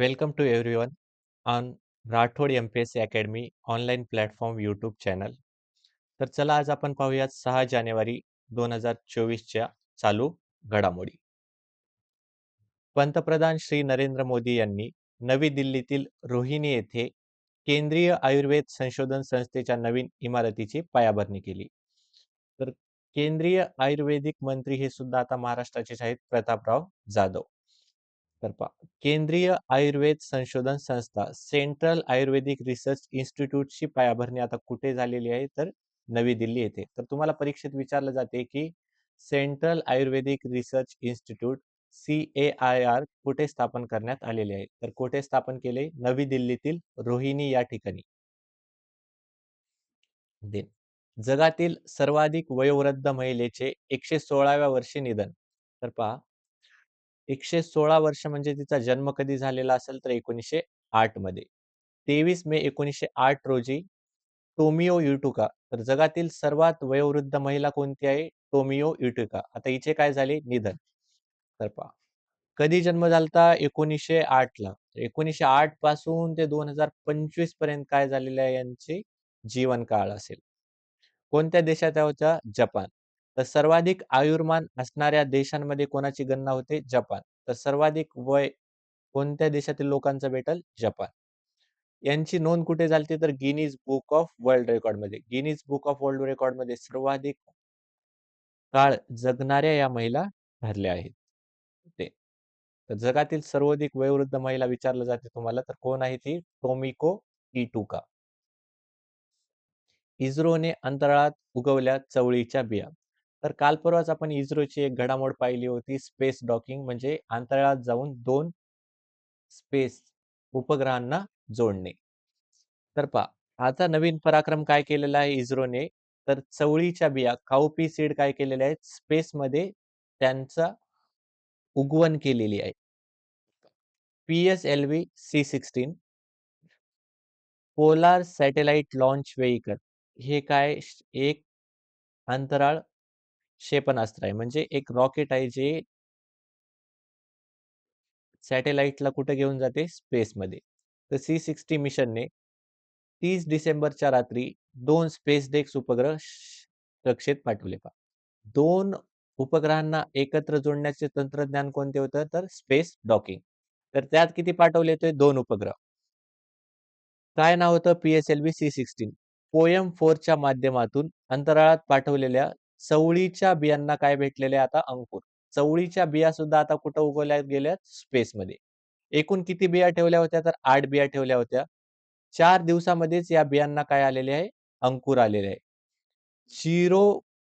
Welcome to everyone on Rathod MPSC academy online platform YouTube channel. तर चला आज आपण पाहूयात सहा जानेवारी दोन हजार चोवीसच्या चालू घडामोडी. पंतप्रधान श्री नरेंद्र मोदी यांनी नवी दिल्लीतील रोहिणी येथे केंद्रीय आयुर्वेद संशोधन संस्थेच्या नवीन इमारतीची पायाभरणी केली. तर केंद्रीय आयुर्वेदिक मंत्री हे सुद्धा आता महाराष्ट्राचेच आहेत प्रतापराव जाधव. तर केंद्रीय आयुर्वेद संशोधन संस्था सेंट्रल आयुर्वेदिक रिसर्च इन्स्टिट्यूटची पायाभरणी आता कुठे झालेली आहे तर नवी दिल्ली येथे. तर तुम्हाला परीक्षेत विचारलं जाते की central ayurvedic research institute C A I R कुठे स्थापन करण्यात आलेले आहे? तर कुठे स्थापन केले? नवी दिल्लीतील रोहिणी या ठिकाणी. जगातील सर्वाधिक वयोवृद्ध महिलेचे एकशे सोळाव्या वर्षी निधन. तर पहा एकशे सोळा वर्ष म्हणजे तिचा जन्म कधी झालेला असेल तर एकोणीसशे आठमध्ये. तेवीस मे एकोणीसशे आठ रोजी टोमिओ युटुका तर जगातील सर्वात वयोवृद्ध महिला कोणती आहे? टोमिओ युटुका. आता हिचे काय झाले? निधन. तर पहा. कधी जन्म झालता? एकोणीसशे आठ ला. एकोणीसशे आठपासून ते दोन हजार पंचवीसपर्यंत काय झालेले आहे? यांची जीवन काळ असेल. कोणत्या देशात होत्या? जपान. तर सर्वाधिक आयुर्मान असणाऱ्या देशांमध्ये कोणाची गणना होते? जपान. तर सर्वाधिक वय कोणत्या देशातील लोकांचं भेटल? जपान. यांची नोंद कुठे झाली तर गिनीज बुक ऑफ वर्ल्ड रेकॉर्डमध्ये गिनीज बुक ऑफ वर्ल्ड रेकॉर्डमध्ये सर्वाधिक काळ जगणाऱ्या या महिला ठरल्या आहेत. ते. तर जगातील सर्वाधिक वयोवृद्ध महिला विचारलं जाते तुम्हाला तर कोण आहे ती? टोमिको इटुका. इस्रोने अंतराळात उगवल्या चवळीच्या बिया. तर काल परवाच आपण इस्रोची एक घडामोड पाहिली होती स्पेस डॉकिंग म्हणजे अंतराळात जाऊन दोन स्पेस उपग्रहांना जोडणे. तर पहा आता नवीन पराक्रम काय केलेला आहे इस्रोने? तर चवळीच्या बिया काउपी सीड काय केलेल्या आहेत? स्पेस मध्ये त्यांचा उगवण केलेली आहे. P S L V C sixteen polar satellite launch vehicle हे काय? एक अंतराळ क्षेपणास्त्र आहे. म्हणजे एक रॉकेट आहे जे सॅटेलाइटला कुठे घेऊन जाते? स्पेसमध्ये. तर सी सिक्स्टी मिशनने तीस डिसेंबरच्या रात्री दोन स्पेस डेक्स उपग्रह कक्षेत पाठवले पा दोन उपग्रहांना एकत्र जोडण्याचे तंत्रज्ञान कोणते होतं? तर स्पेस डॉकिंग. तर त्यात किती पाठवले होते? दोन उपग्रह. काय नाव होतं? P S L V C sixteen. POEM फोरच्या माध्यमातून अंतराळात पाठवलेल्या चवळीच्या बियांना काय भेटलेले आता अंकुर. चवळीच्या बिया सुद्धा आता कुठं उगवल्या गेल्या स्पेसमध्ये. एकूण किती बिया ठेवल्या होत्या? तर आठ बिया ठेवल्या होत्या. चार दिवसामध्येच या बियांना काय आलेले आहे? अंकुर आलेले आहे. झिरो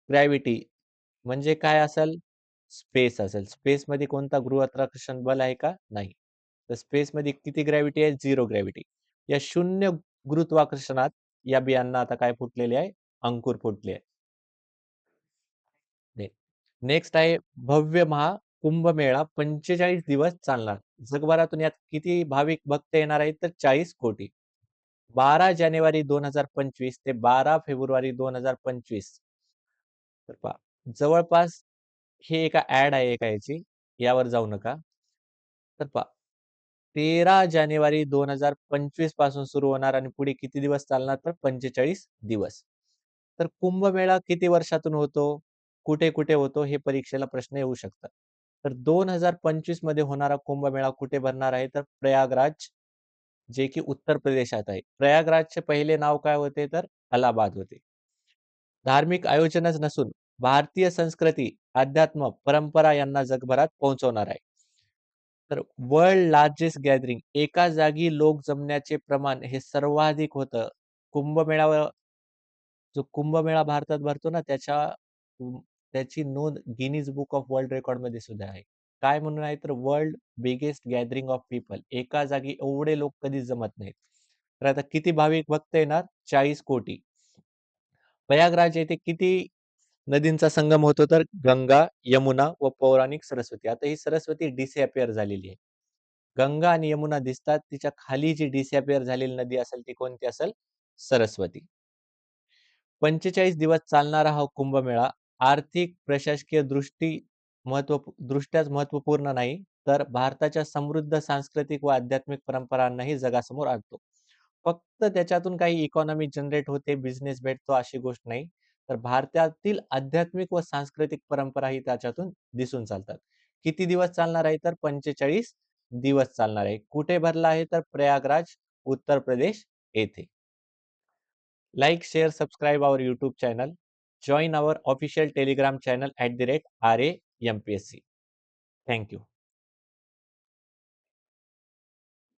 ग्रॅव्हिटी म्हणजे काय असेल? स्पेस असेल. स्पेसमध्ये कोणता गुरुत्वाकर्षण बल आहे का? नाही. तर स्पेसमध्ये किती ग्रॅव्हिटी आहे? Zero gravity. या शून्य गुरुत्वाकर्षणात या बियांना आता काय फुटलेले आहे? अंकुर फुटले आहे. नेक्स्ट आहे भव्य महा कुंभमेळा पंचेचाळीस दिवस चालणार. जगभरातून यात किती भाविक भक्त येणार आहेत तर चाळीस कोटी. बारा जानेवारी दोन हजार पंचवीस ते बारा फेब्रुवारी दोन हजार पंचवीस. तर पहा जवळपास हे एका ऍड आहे एका याची यावर जाऊ नका. तर पहा तेरा जानेवारी दोन हजार पंचवीसपासून सुरू होणार आणि पुढे किती दिवस चालणार तर पंचेचाळीस दिवस. तर कुंभमेळा किती वर्षातून होतो? कुठे कुठे होतो हे परीक्षेला प्रश्न येऊ शकतात. तर दोन हजार पंचवीसमध्ये होणारा कुंभमेळा कुठे भरणार आहे? तर प्रयागराज जे की उत्तर प्रदेशात आहे. प्रयागराजचे पहिले नाव काय होते? तर अलाहाबाद होते. धार्मिक आयोजनच नसून भारतीय संस्कृती अध्यात्म परंपरा यांना जगभरात पोहोचवणार आहे. तर वर्ल्ड लार्जेस्ट गॅदरिंग एका जागी लोक जमण्याचे प्रमाण हे सर्वाधिक होतं. कुंभमेळा जो कुंभमेळा भारतात भरतो ना त्याच्या त्याची नोंद गिनीज बुक ऑफ वर्ल्ड रेकॉर्डमध्ये सुद्धा आहे. काय म्हणून आहे तर world biggest gathering of people. एका जागी एवढे लोक कधीच जमत नाहीत. तर आता किती भाविक भक्त येणार चाळीस कोटी. प्रयागराज येथे किती नदींचा संगम होतो तर गंगा यमुना व पौराणिक सरस्वती. आता ही सरस्वती डिसअपिअर झालेली आहे. गंगा आणि यमुना दिसतात. तिच्या खाली जी डिसअपिअर झालेली नदी असेल ती कोणती असेल? सरस्वती. पंचेचाळीस दिवस चालणारा हा कुंभमेळा आर्थिक प्रशासकीय दृष्टी महत्त्व दृष्ट्याच महत्त्वपूर्ण नाही, तर भारताच्या समृद्ध सांस्कृतिक व आध्यात्मिक परंपरांनाही जगासमोर आणतो. फक्त त्याच्यातून काही इकॉनॉमी जनरेट होते, बिझनेस भेटतो अशी गोष्ट नाही. तर भारतातील आध्यात्मिक व सांस्कृतिक परंपराही त्याच्यातून दिसून चालतात. किती दिवस चालणार आहे तर 45 दिवस चालणार आहे. कुठे भरला आहे तर प्रयागराज, उत्तर प्रदेश येथे. Like share subscribe our YouTube channel Join our official Telegram channel at the rate RA MPSC. Thank you.